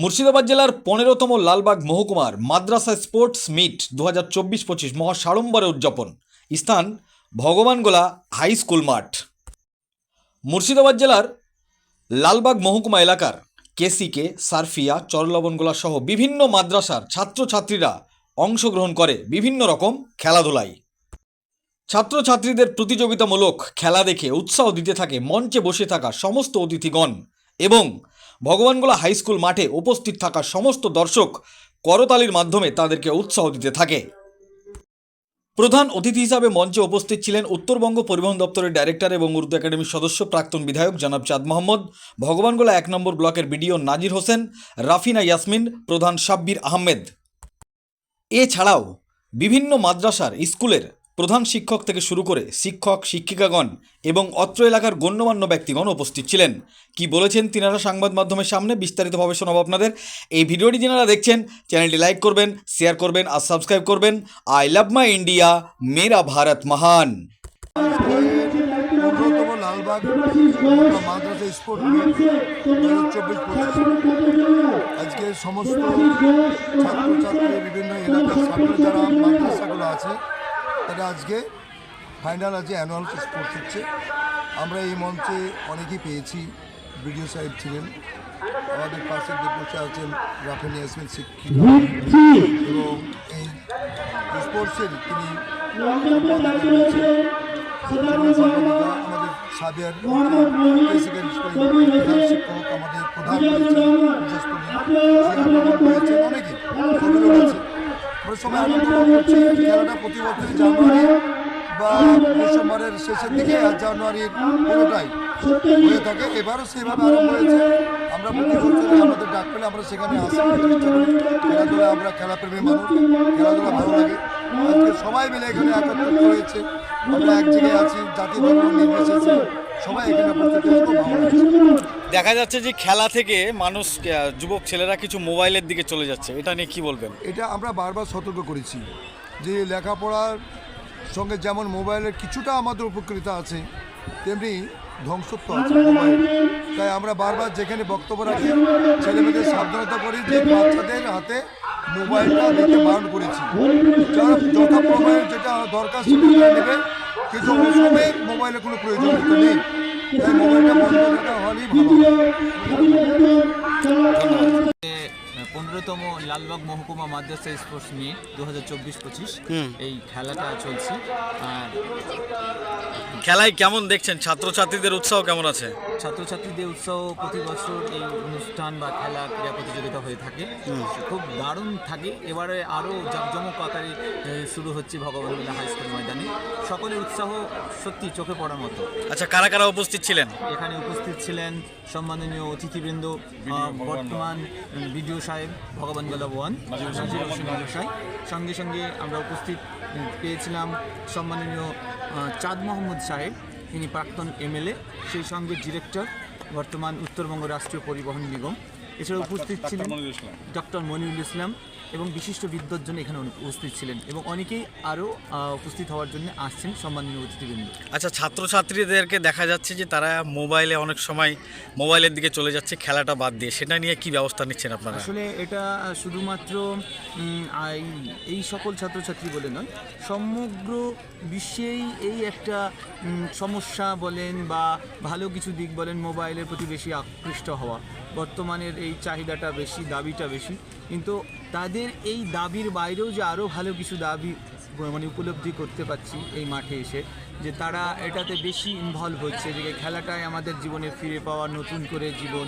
মুর্শিদাবাদ জেলার পনেরোতম লালবাগ মহকুমার মাদ্রাসা স্পোর্টস মিট দু হাজার চব্বিশ পঁচিশ মহাসাড়ম্বরে উদযাপন। স্থান ভগবানগোলা হাই স্কুল মাঠ। মুর্শিদাবাদ জেলার লালবাগ মহকুমা এলাকার কেসিকে, সারফিয়া, চরলবনগোলা সহ বিভিন্ন মাদ্রাসার ছাত্রছাত্রীরা অংশগ্রহণ করে বিভিন্ন রকম খেলাধুলায়। ছাত্রছাত্রীদের প্রতিযোগিতামূলক খেলা দেখে উৎসাহ দিতে থাকে মঞ্চে বসে থাকা সমস্ত অতিথিগণ এবং ভগবানগোলা হাই স্কুল মাঠে উপস্থিত থাকা সমস্ত দর্শক করতালির মাধ্যমে তাদেরকে উৎসাহ দিতে থাকে। প্রধান অতিথি হিসাবে মঞ্চে উপস্থিত ছিলেন উত্তরবঙ্গ পরিবহন দপ্তরের ডাইরেক্টর এবং উর্দু একাডেমির সদস্য প্রাক্তন বিধায়ক জনাব চাঁদ মোহাম্মদ, ভগবানগোলা এক নম্বর ব্লকের বিডিও নাজির হোসেন, রাফিনা ইয়াসমিন, প্রধান সাব্বির আহমেদ। এছাড়াও বিভিন্ন মাদ্রাসার স্কুলের প্রধান শিক্ষক থেকে শুরু করে শিক্ষক, শিক্ষিকাগণ এবং অত্র এলাকার গণ্যমান্য ব্যক্তিগণ উপস্থিত ছিলেন। কি বলেছেন তিনারা সংবাদ মাধ্যমের সামনে বিস্তারিতভাবে শোনাবো আপনাদের। এই ভিডিওটি যারা দেখছেন, চ্যানেলটি লাইক করবেন, শেয়ার করবেন আর সাবস্ক্রাইব করবেন। আই লাভ মাই ইন্ডিয়া, মেরা ভারত মহান। লালবাগ আজকে সমস্ত ছাত্রছাত্রী, বিভিন্ন এলাকার ছাত্র যারা মাদ্রাসাগুলো আছে তারা আজকে ফাইনাল আজকে অ্যানুয়াল স্পোর্টস হচ্ছে আমরা এই মঞ্চে অনেকেই পেয়েছি ভিডিও সাহেব ছিলেন আমাদের পাশে যে বসে আছেন রাফেন ইয়াসমিন শিক্ষিকা এবং এই স্পোর্টসের তিনি আমাদের সাবিয়ার শিক্ষক আমাদের প্রধান অনেকে আমরা সবাই আনন্দ করছি খেলাটা প্রতি জানুয়ারি বা ডিসেম্বরের শেষের দিকে আর জানুয়ারির পুরোটাই থাকে। এবারও সেইভাবে আরম্ভ হয়েছে। আমরা প্রতি বছরই আমাদের ডাক পেলে আমরা সেখানে আসি। খেলাধুলা আমরা খেলাপ্রেমী মানুষ। খেলাধুলা ভালো লাগে। সবাই মিলে এখানে একত্রিত হয়েছে। আমরা এক জায়গায় আছি জাতি ধর্ম নির্বিশেষে। সবাই এখানে উপস্থিত ভালো লাগছে। দেখা যাচ্ছে যে খেলা থেকে মানুষ যুবক ছেলেরা কিছু মোবাইলের দিকে চলে যাচ্ছে। এটা নিয়ে কি বলবেন? এটা আমরা বারবার সতর্ক করেছি যে লেখাপড়ার সঙ্গে যেমন মোবাইলের কিছুটা আমাদের উপকৃত আছে, তেমনি ধ্বংসত্ব আছে তাই আমরা বারবার যেখানে বক্তব্য রাখি, ছেলেমেয়েদের সাবধানতা করি যে বাচ্চাদের হাতে মোবাইলটা দিতে বারণ করেছি। যারা যথাপ্রমাণে যেটা দরকার সেটা নেবে কিন্তু অসময়ে মোবাইলের কোনো প্রয়োজন নেই। মোবাইলটা বন্ধ রাখা হলেই ভালো পনেরোতম লালবাগ মহকুমা মাদ্রাসা স্পোর্টস মিট দু হাজার চব্বিশ পঁচিশ এই খেলাটা চলছে। আর খেলায় কেমন দেখছেন? ছাত্রছাত্রীদের উৎসাহ কেমন আছে? ছাত্রছাত্রীদের উৎসাহ প্রতি বছর এই অনুষ্ঠান বা খেলা ক্রীড়া প্রতিযোগিতা হয়ে থাকে। খুব দারুণ থাকে। এবারে আরও জাঁকজমক আকারে শুরু হচ্ছে ভগবানগোলা হাই স্কুল ময়দানে। সকলের উৎসাহ সত্যি চোখে পড়ার মতো। আচ্ছা কারা কারা উপস্থিত ছিলেন? এখানে উপস্থিত ছিলেন সম্মাননীয় অতিথিবৃন্দ বর্তমান বিডিও সাহেব ভগবান গোলা ওয়ান নাজির হোসেন ব্যবসায়ী সঙ্গে সঙ্গে আমরা উপস্থিত পেয়েছিলাম সম্মাননীয় চাঁদ মোহাম্মদ সাহেব তিনি প্রাক্তন এমএলএ সেই সঙ্গে ডিরেক্টর বর্তমান উত্তরবঙ্গ রাষ্ট্রীয় পরিবহন নিগম। এছাড়া উপস্থিত ছিলেন ডক্টর মনিরুল ইসলাম এবং বিশিষ্ট বিদ্বজ্জন এখানে উপস্থিত ছিলেন এবং অনেকেই আরও উপস্থিত হওয়ার জন্য আসছেন সম্মাননীয় অতিথিবৃন্দ। আচ্ছা ছাত্রছাত্রীদেরকে দেখা যাচ্ছে যে তারা মোবাইলে অনেক সময় মোবাইলের দিকে চলে যাচ্ছে খেলাটা বাদ দিয়ে। সেটা নিয়ে কি ব্যবস্থা নিচ্ছেন আপনারা? আসলে এটা শুধুমাত্র এই সকল ছাত্রছাত্রী বলে নয় সমগ্র বিশ্বেই এই একটা সমস্যা বলেন বা ভালো কিছু দিক বলেন মোবাইলের প্রতি বেশি আকৃষ্ট হওয়া। বর্তমানের এই চাহিদাটা বেশি দাবিটা বেশি। কিন্তু তাদের এই দাবির বাইরেও যে আরও ভালো কিছু দাবি মানে উপলব্ধি করতে পারছি এই মাঠে এসে, যে তারা এটাতে বেশি ইনভলভ হচ্ছে। যে খেলাটাই আমাদের জীবনে ফিরে পাওয়া নতুন করে জীবন।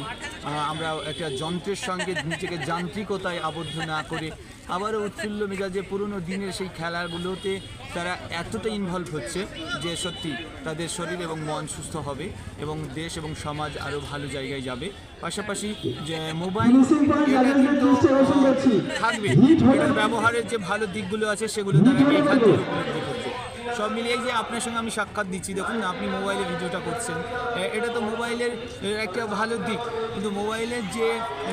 আমরা একটা যন্ত্রের সঙ্গে নিজেকে যান্ত্রিকতায় আবদ্ধ না করে আবারও উৎফুল্ল মেজাজে পুরনো দিনের সেই খেলাগুলোতে তারা এতটা ইনভলভ হচ্ছে যে সত্যি তাদের শরীর এবং মন সুস্থ হবে এবং দেশ এবং সমাজ আরও ভালো জায়গায় যাবে। পাশাপাশি যে মোবাইল থাকবে। এটার ব্যবহারের যে ভালো দিকগুলো আছে সেগুলো তারা এই সব মিলিয়ে যে আপনার সঙ্গে আমি সাক্ষাৎ দিচ্ছি। দেখুন না আপনি মোবাইলে ভিডিওটা করছেন। এটা তো মোবাইলের একটা ভালো দিক। কিন্তু মোবাইলের যে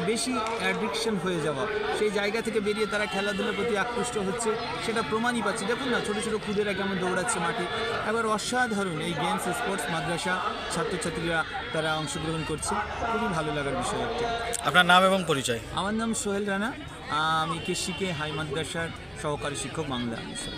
বেশি অ্যাডিকশন হয়ে যাওয়া সেই জায়গা থেকে বেরিয়ে তারা খেলাধুলার প্রতি আকৃষ্ট হচ্ছে সেটা প্রমাণই পাচ্ছি। দেখুন না ছোটো ছোটো খুদেরা কেমন দৌড়াচ্ছে মাঠে। এবার অসাধারণ এই গেমস স্পোর্টস মাদ্রাসা ছাত্রছাত্রীরা তারা অংশগ্রহণ করছে। খুবই ভালো লাগার বিষয় একটা। আপনার নাম এবং পরিচয়? আমার নাম সোহেল রানা। আমি কেশিকে হাই মাদ্রাসার সহকারী শিক্ষক বাংলা। বিষয়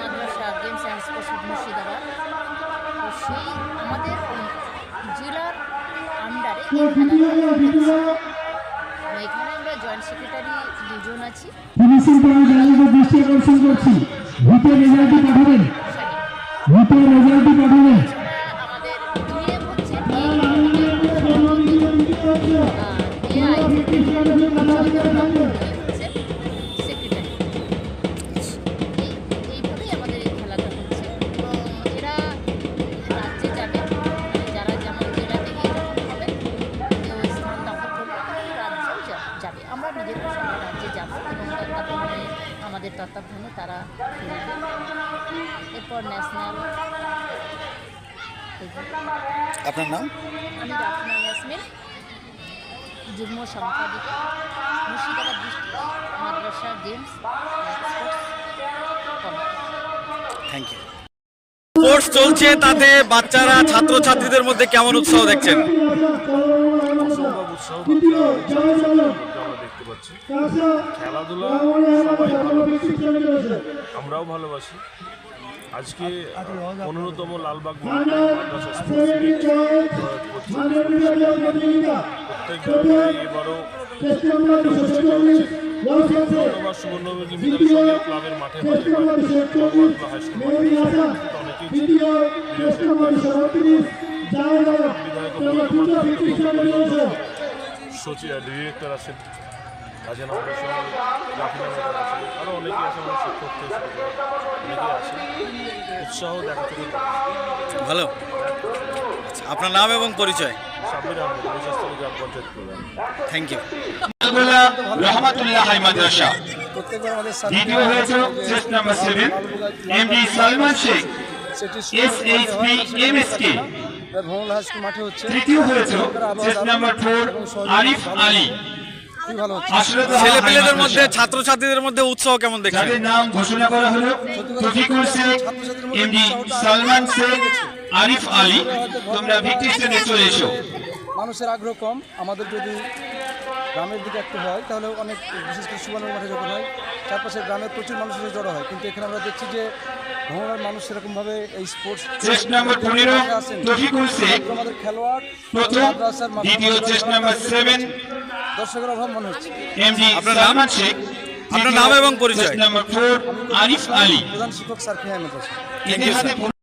মাদ্রাসা গেমস অ্যান্ড স্পোর্টস মুর্শিদাবাদ তো সেই আমাদের জেলার আন্ডারে এখানে আমরা জয়েন্ট সেক্রেটারি দুজন আছি। ফিনিশিং দৃষ্টি আকর্ষণ করছি। ভূতের রেজাল্টটি পাঠাবেন। ভিতরে রেজাল্টটি পাঠাবেন। এরপর ন্যাশনাল আপনার নাম? আমি রাফিনা ইয়াসমিন যুগ্ম সম্পাদিকা Murshidabad district Madrasa games thank you sports চলছে তাতে বাচ্চারা ছাত্রছাত্রীদের মধ্যে কেমন উৎসাহ দেখছেন? উৎসাহ আমরা দেখতে পাচ্ছি। খেলাধুলা সবাই ভালোবাসে। আমরাও ভালোবাসি। আজকে পনেরোতম লালবাগ এবারও ক্লাবের মাঠে সচিব ডিরেক্টর আছেন আমাদের সঙ্গে রাফিনা ম্যাডাম আছেন আরও অনেকেই আছে আমাদের শিক্ষক থেকে শুরু করে অনেকেই আছে। উৎসাহ দেখাতে ভালো। আচ্ছা, আপনার নাম এবং পরিচয়? সাবির আহমেদ বিশ্বস্তলী গ্রাম পঞ্চায়েত প্রধান। থ্যাংক ইউ রহমতুল্লাহ হাই মাদ্রাসা। দ্বিতীয় হয়েছে chest number seven MD Salman Sheikh S H P M S K. ভ্রমণ মাঠে হচ্ছে। তৃতীয় হয়েছে নাম্বার ফোর আরিফ আলী। ছেলে হাই পেলেদের মধ্যে। ছাত্রছাত্রীদের মধ্যে উৎসাহ কেমন দেখছেন? যাদের নাম ঘোষণা করা হলো। তফিকুল শেখ এমডি সালমান শেখ আরিফ আলী। তোমরা ভিত্তি স্টেজে চলে এসো। মানুষের আগ্রহ কম। আমাদের যদি গ্রামের দিকে একটু হয় তাহলে অনেক বিশেষ করে সুবর্ণ মাঠে যখন হয় চারপাশের গ্রামের প্রচুর মানুষের জড়ো হয়। কিন্তু এখানে আমরা দেখছি যে ভ্রমণের মানুষ সেরকমভাবে এই স্পোর্টস চেস্ট নাম্বার পনেরো তফিকুল শেখ আমাদের খেলোয়াড় প্রথম দ্বিতীয় চেস্ট নাম্বার সেভেন দর্শকের অভাব মনে হচ্ছে। এমডি আপনার নাম? আছে শেখ। আপনার নাম এবং পরিচয়? Number four Arif Ali. প্রধান শিক্ষক স্যার হাতে